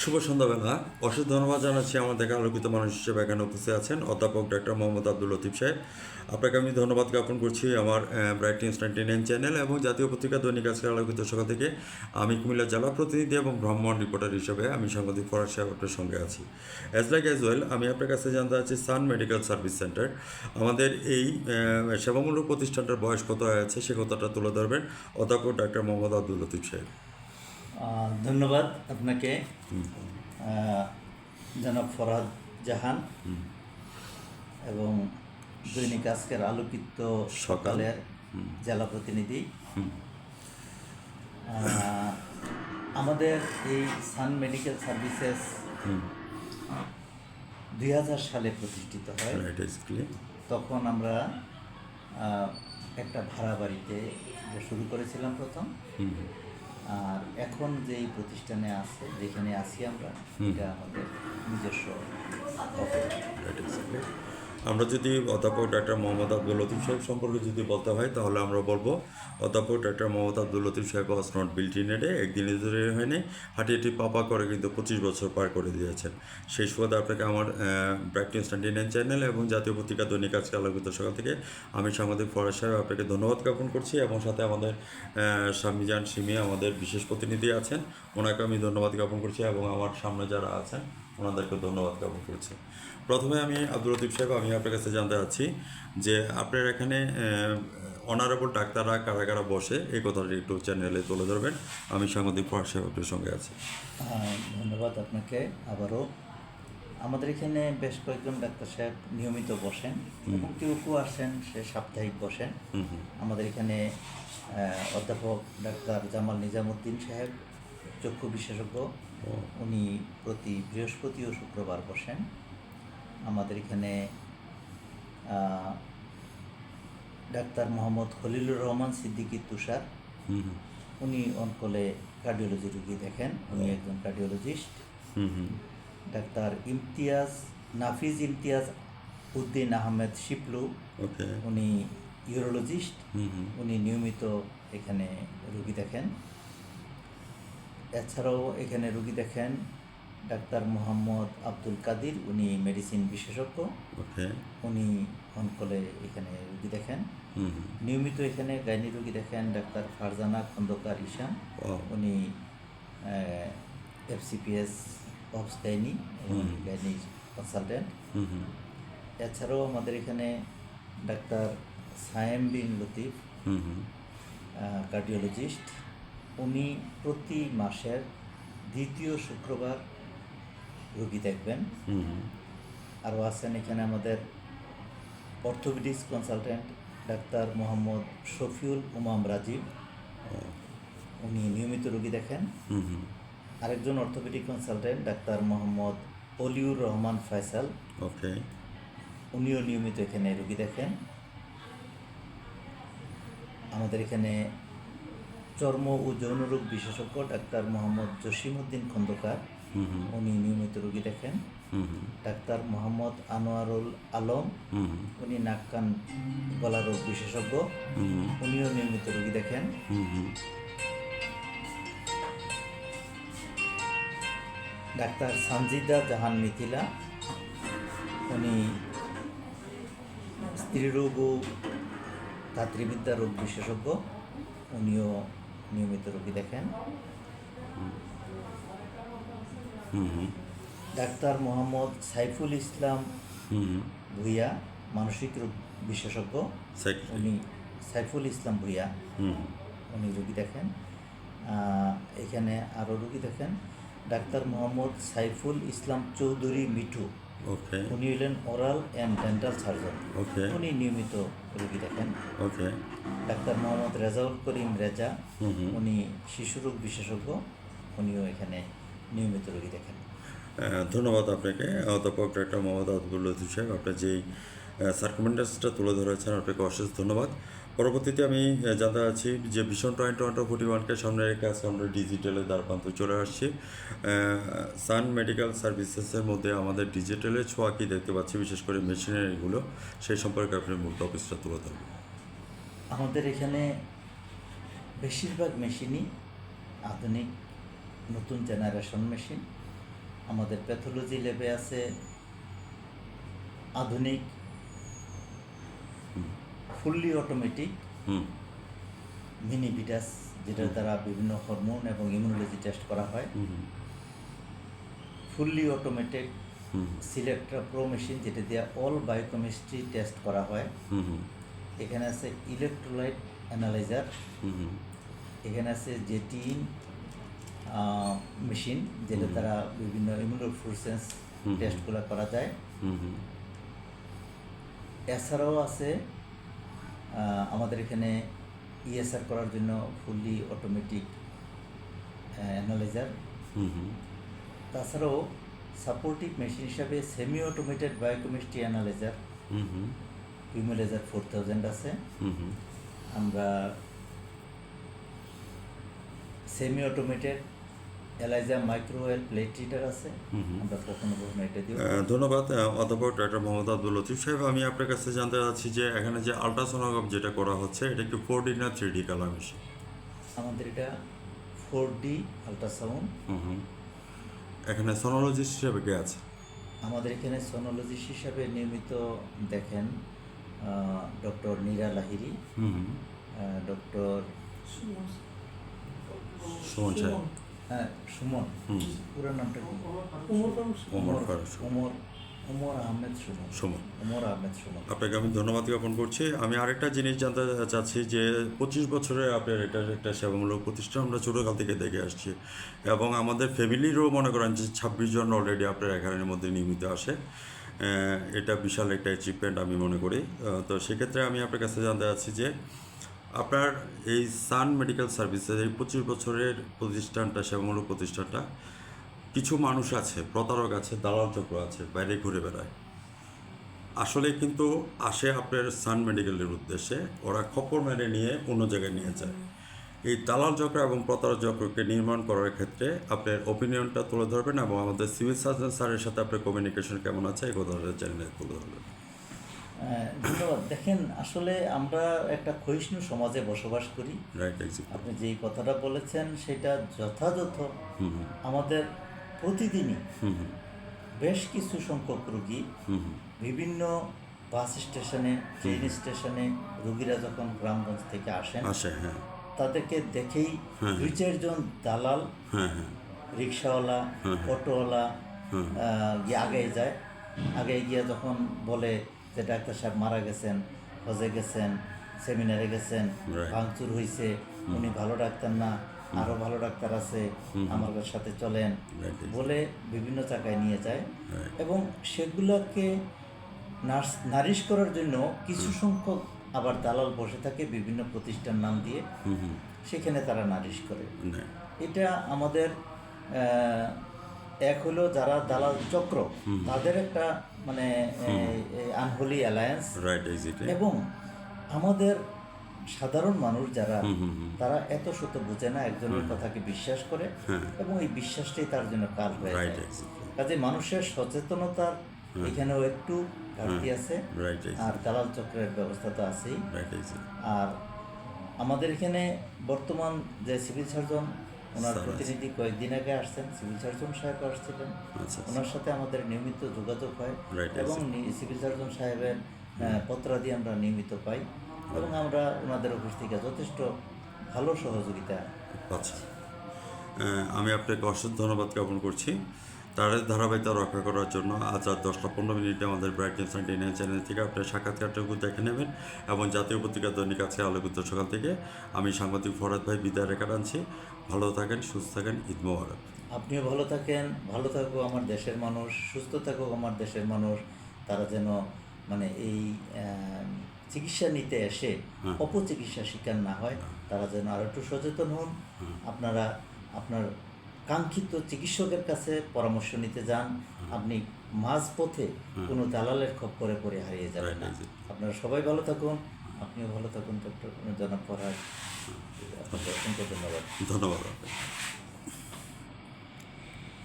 শুভ সন্ধ্যাবেলা অশেষ ধন্যবাদ জানাচ্ছি আমাদের আলোকিত মানুষ হিসেবে এখানে উপস্থিত আছেন, অধ্যাপক ডক্টর মোহাম্মদ আব্দুল লতিফ সাহেব। আপনাকে আমি ধন্যবাদ জ্ঞাপন করছি আমার Bright News ninety nine channel এবং জাতীয় পত্রিকা দৈনিক আজকের আলোকিত সকাল থেকে। আমি কুমিল্লা জেলা প্রতিনিধি এবং ভ্রমণ রিপোর্টার হিসেবে আমি সাংবাদিক ফরাজ সাহেব আপনার সঙ্গে আছি। অ্যাজ লাইক অ্যাজ ওয়েল আমি আপনার কাছে জানতে চাচ্ছি সান মেডিকেল সার্ভিস সেন্টার। আমাদের এই সেবামূলক প্রতিষ্ঠানটার বয়স কত হয়েছে সে কথাটা তুলে ধরবেন অধ্যাপক ডক্টর মোহাম্মদ আব্দুল লতিফ সাহেব। ধন্যবাদ আপনাকে। জনাব ফরহাদ জাহান। এবং দৈনিক আজকের আলোকিত সকালের জেলা প্রতিনিধি। আমাদের এই সান মেডিকেল সার্ভিসেস দুই হাজার সালে প্রতিষ্ঠিত হয়। তখন আমরা একটা ভাড়া বাড়িতে শুরু করেছিলাম প্রথম। আর এখন যেই প্রতিষ্ঠানে আছে যেখানে আছি আমরা এটা আমাদের নিজস্ব আমরা যদি অধ্যাপক ডাক্তার মোহাম্মদ আব্দুল লতিফ সাহেব সম্পর্কে যদি বলতে হয়, তাহলে আমরা বলব, অধ্যাপক ডাক্তার মোহাম্মদ আব্দুল লতিফ সাহেব was not built in a day একদিনে ধরে হয়নি, হাঁটি হাঁটি পাপা করে কিন্তু পঁচিশ বছর পার করে দিয়েছেন। সেই সুবাদে আপনাকে আমার BRAC News ninety nine channel এবং জাতীয় পত্রিকা দৈনিক আজকে আলোকিত সকাল থেকে আমি সাংবাদিক ফরাজ সাহেব আপনাকে ধন্যবাদ জ্ঞাপন করছি এবং সাথে আমাদের স্বামীজান সিমি আমাদের বিশেষ প্রতিনিধি আছেন ওনাকে আমি ধন্যবাদ জ্ঞাপন করছি এবং আমার সামনে যারা আছেন ওনাদেরকে ধন্যবাদ জ্ঞাপন করছি। প্রথমে আমি আব্দুল লতিফ সাহেব আমি আপনার কাছে জানতে চাচ্ছি যে আপনার এখানে অনারেবল ডাক্তাররা কারা কারা বসে? এই কথাটি একটু চ্যানেলে তুলে ধরবেন। আমি সাংবাদিক ফরাজ সাহেব আপনার সঙ্গে আছি। ধন্যবাদ আপনাকে। আবারও আমাদের এখানে বেশ কয়েকজন ডাক্তার সাহেব নিয়মিত বসেন এবং কেউ কেউ আসেন সে সাপ্তাহিক বসেন। আমাদের এখানে অধ্যাপক ডাক্তার জামাল নিজামুদ্দিন সাহেব চক্ষু বিশেষজ্ঞ। উনি প্রতি বৃহস্পতি ও শুক্রবার বসেন। আমাদের এখানে ডাক্তার মোহাম্মদ খলিলুর রহমান সিদ্দিকী তুষার। উনি অনকলে কার্ডিওলজি রুগী দেখেন। উনি একজন কার্ডিওলজিস্ট হুম হুম। ডাক্তার ইমতিয়াজ নাফিজ ইমতিয়াজ উদ্দিন আহমেদ শিপলু। উনি ইউরোলজিস্ট উনি নিয়মিত এখানে রুগী দেখেন। এছাড়াও এখানে রুগী দেখেন ডাক্তার মোহাম্মদ আব্দুল কাদির উনি মেডিসিন বিশেষজ্ঞ। উনি অনকলে এখানে রুগী দেখেন। নিয়মিত এখানে গাইনি রুগী দেখেন ডাক্তার ফারজানা খন্দকার ঈশান Wow. উনি FCPS of gynae gynae consultant এছাড়াও আমাদের এখানে ডাক্তার সায়েম বিন লতিফ কার্ডিওলজিস্ট উনি প্রতি মাসের দ্বিতীয় শুক্রবার রুগী দেখবেন। আরও আছেন এখানে আমাদের orthopaedics consultant doctor Mohammad Shafiul Umam Rajib. উনি নিয়মিত রুগী দেখেন। আরেকজন orthopaedic consultant doctor Mohammad Oliur Rahman Faisal. Okay. উনিও নিয়মিত এখানে রুগী দেখেন। আমাদের এখানে চর্ম ও যৌনরোগ বিশেষজ্ঞ ডাক্তার মোহাম্মদ জসিমউদ্দিন খন্দকার। হুম হুম। উনি নিয়মিত রোগী দেখেন। ডাক্তার মোহাম্মদ আনোয়ারুল আলম। উনি নাক কান গলা রোগ বিশেষজ্ঞ। উনিও নিয়মিত রোগী দেখেন। ডাক্তার সানজিদা জাহান মিথিলা। উনি স্ত্রীরোগ ও ধাত্রীবিদ্যা রোগ বিশেষজ্ঞ। উনিও নিয়মিত রোগী দেখেন। ডাক্তার মোহাম্মদ সাইফুল ইসলাম ভুইয়া মানসিক রোগ বিশেষজ্ঞ। উনি সাইফুল ইসলাম ভুইয়া। হুম উনি রুগী দেখেন। এখানে আরও রুগী দেখেন। ডাক্তার মোহাম্মদ সাইফুল ইসলাম চৌধুরী মিঠু। ওকে। উনি হলেন oral and dental surgeon okay. উনি নিয়মিত রুগী দেখেন। ওকে। ডাক্তার মোহাম্মদ রেজাউল করিম রেজা উনি শিশু রোগ শিশুরোগ বিশেষজ্ঞ উনিও এখানে নিয়মিত রুগী দেখেন। ধন্যবাদ আপনাকে। অধ্যাপক ডাক্তার মোহাম্মদ আব্দুল লতিফ সাহেব আপনার যেই সার্কুমেন্টাসটা তুলে ধরেছেন, আপনাকে অশেষ ধন্যবাদ। পরবর্তীতে আমি জানতে চাচ্ছি যে ভীষণ টোয়েন্টি টোয়েন্টি ফোর্টি ওয়ানকে সামনে রেখে আজকে আমরা ডিজিটালের দ্বার প্রান্ত চলে আসছি। সান মেডিকেল সার্ভিসেসের মধ্যে আমাদের ডিজিটালের ছোঁয়া কি দেখতে পাচ্ছি, বিশেষ করে মেশিনারিগুলো সেই সম্পর্কে আপনি মূল টপিকসটা তুলে ধরবেন। আমাদের এখানে বেশিরভাগ মেশিনই আধুনিক, নতুন জেনারেশন মেশিন আমাদের প্যাথোলজি ল্যাবে আছে আধুনিক ফুললি অটোমেটিক মিনি ভিটাস যেটার দ্বারা বিভিন্ন হরমোন এবং ইমিউনোলজি টেস্ট করা হয়। Fully automated Selectra pro machine যেটা দিয়ে অল বায়োকেমিস্ট্রি টেস্ট করা হয়। এখানে আছে ইলেকট্রোলাইট অ্যানালাইজার এখানে আছে জেটিন মেশিন যেটা দ্বারা বিভিন্ন ইমিউনোফ্লুসেন্স। টেস্টগুলো করা যায়। এছাড়াও আছে আমাদের এখানে ইএসআর করার জন্য ফুললি অটোমেটিক অ্যানালাইজার তাছাড়াও সাপোর্টিভ মেশিন হিসাবে সেমি অটোমেটেড বায়োকেমিস্ট্রি অ্যানালাইজার হুম। ফোর থাউজেন্ড আছে। আমরা semi automated ELISA microwell plate heater আছে। আমরা কখনো কখনো এটা দিই ধন্যবাদ অধ্যাপক ডক্টর মোহাম্মদ আব্দুল লতিফ সাহেব। আমি আপনার কাছে জানতে চাচ্ছি যে এখানে যে আলট্রাসোনোগ্রাফ যেটা করা হচ্ছে এটা কি ফোর ডি না থ্রি ডি কালার মেশিন? আমাদের এটা ফোর ডি আলট্রাসাউন্ড। হুম হুম। এখানে সোনোলজিস্ট হিসেবে কে আছে? আমাদের এখানে সোনোলজিস্ট হিসাবে নিয়মিত দেখেন ডক্টর নীরা লাহিরি হুম হুম। ডক্টর সুমন। সাহেব। হ্যাঁ সুমন। পুরো নামটা ওমর ওমর ওমর আহমেদ সুমন। সুমন। ওমর আহমেদ সুমন। আপনাকে আমি ধন্যবাদ জ্ঞাপন করছি। আমি আরেকটা জিনিস জানতে চাচ্ছি যে পঁচিশ বছরে আপনার এটা একটা সেবামূলক প্রতিষ্ঠান আমরা ছোটোকাল থেকে দেখে আসছি। এবং আমাদের ফ্যামিলিরও মনে করেন যে ছাব্বিশ জন অলরেডি আপনার এখানের মধ্যে নিয়মিত আসে। এটা বিশাল একটা অ্যাচিভমেন্ট আমি মনে করি। তো সেক্ষেত্রে আমি আপনার কাছে জানতে চাচ্ছি যে আপনার এই সান মেডিকেল সার্ভিসের এই পঁচিশ বছরের প্রতিষ্ঠানটা, সেবামূলক প্রতিষ্ঠানটা, কিছু মানুষ আছে, প্রতারক আছে, দালাল চক্র আছে, বাইরে ঘুরে বেড়ায়। আসলে কিন্তু আসে আপনার সান মেডিকেলের উদ্দেশ্যে, ওরা খপর মেরে নিয়ে অন্য জায়গায় নিয়ে যায়। এই দালাল চক্র এবং প্রতারক চক্রকে নির্মাণ করার ক্ষেত্রে আপনার ওপিনিয়নটা তুলে ধরবেন এবং আমাদের সিভিল সার্জন স্যারের সাথে আপনার কমিউনিকেশন কেমন আছে, এই কথাটা জানিয়ে তুলে ধরবেন। ধন্যবাদ। দেখেন আসলে আমরা একটা ক্ষয়িষ্ণু সমাজে বসবাস করি। আপনি যেই কথাটা বলেছেন সেটা যথাযথ আমাদের প্রতিদিনই বেশ কিছু সংখ্যক রোগী বিভিন্ন বাস স্টেশনে ট্রেন স্টেশনে রুগীরা যখন গ্রামগঞ্জ থেকে আসেন হ্যাঁ। তাদেরকে দেখেই হ্যাঁ। দুই চারজন দালাল হ্যাঁ হ্যাঁ। রিক্সাওয়ালা অটোওয়ালা আগে যায়। আগে গিয়ে যখন বলে যে ডাক্তার সাহেব মারা গেছেন হজে গেছেন সেমিনারে গেছেন. ভাঙচুর হয়েছে উনি ভালো ডাক্তার না আরও ভালো ডাক্তার আছে আমার সাথে চলেন বলে বিভিন্ন জায়গায় নিয়ে যায়। এবং সেগুলোকে নার্স নারিশ করার জন্য কিছু সংখ্যক আবার দালাল বসে থাকে বিভিন্ন প্রতিষ্ঠান নাম দিয়ে। সেখানে তারা নারিশ করে। এটা আমাদের এক হলো যারা দালাল চক্র তাদের একটা মানে আনহোলি অ্যালায়েন্স এবং আমাদের সাধারণ মানুষ যারা তারা এত শত বুঝে না একজনের কথাকে বিশ্বাস করে হ্যাঁ। এবং এই বিশ্বাসটাই তার জন্য কাল হয়ে যায়। কাজে মানুষের সচেতনতার এখানেও একটু ঘাটতি আছে। আর দালাল চক্রের ব্যবস্থা তো আছেই। আর আমাদের এখানে বর্তমান যে সিভিল সার্জন ওনার প্রতিনিধি কয়েকদিন আগে আসছেন সিভিল সার্জন সাহেব আসছিলেন। আচ্ছা ওনার সাথে আমাদের নিয়মিত যোগাযোগ হয় এবং সিভিল সার্জন সাহেবের পত্রাদি আমরা নিয়মিত পাই এবং আমরা ওনাদের অফিস থেকে যথেষ্ট ভালো সহযোগিতা আচ্ছা। আমি আপনাকে অসংখ্য ধন্যবাদ জ্ঞাপন করছি। তার ধারাবাহিকতা রক্ষা করার জন্য আজ আর দশটা পনেরো মিনিটে আমাদের Bright News ninety nine channel থেকে আপনার সাক্ষাৎকারটুকু দেখে নেবেন এবং জাতীয় পত্রিকা দৈনিক আজকে আলোকিত সকাল থেকে। আমি সাংবাদিক ফরাদ ভাই বিদায় রেখা টানছি ভালো থাকেন সুস্থ থাকেন ঈদ মোবারক। আপনিও ভালো থাকেন ভালো থাকুক আমার দেশের মানুষ সুস্থ থাকুক আমার দেশের মানুষ। তারা যেন মানে এই চিকিৎসা নিতে এসে অপচিকিৎসা শিকার না হয় তারা যেন আরও একটু সচেতন হন। আপনারা আপনার কাঙ্ক্ষিত চিকিৎসকের কাছে পরামর্শ নিতে যান। আপনি মাঝপথে কোনো দালালের খপ্পরে পরে হারিয়ে যাবেন না. আপনারা সবাই ভালো থাকুন। আপনিও ভালো থাকুন ডক্টর। জনাব ফরহাদ। আপনাকে অসংখ্য ধন্যবাদ। ধন্যবাদ